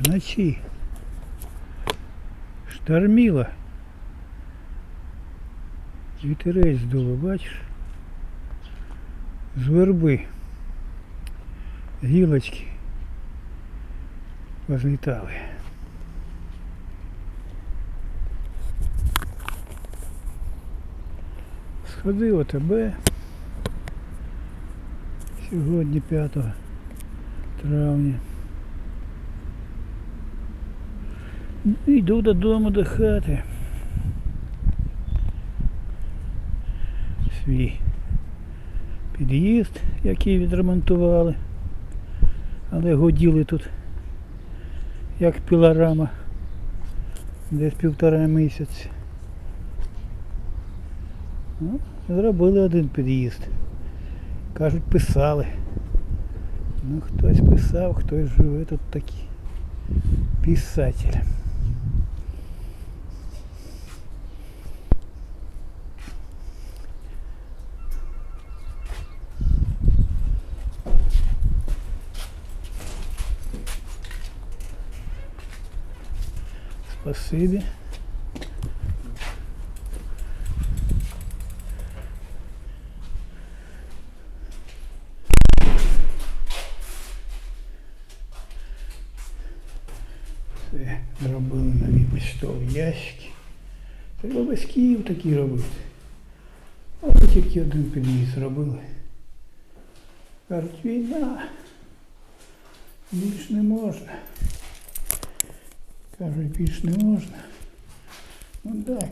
Вночі. Шторміло. Вітерець дуло, бачиш? З верби. Гілочки позлітали. Сходив ОТБ. Сьогодні 5 травня. Йду додому до хати. Свій під'їзд, який відремонтували. Але годіли тут як пілорама. Десь півтора місяці. Ну, зробили один під'їзд. Кажуть, писали. Ну, хтось писав, хтось живе тут такий писатель. Спасибі. Це зробили нові почтові ящики. Треба без Київ такі робити. Ось тільки один під'їзд зробили. Кажуть, війна. Більш не можна. Кажуть, більш не можна. Ну так.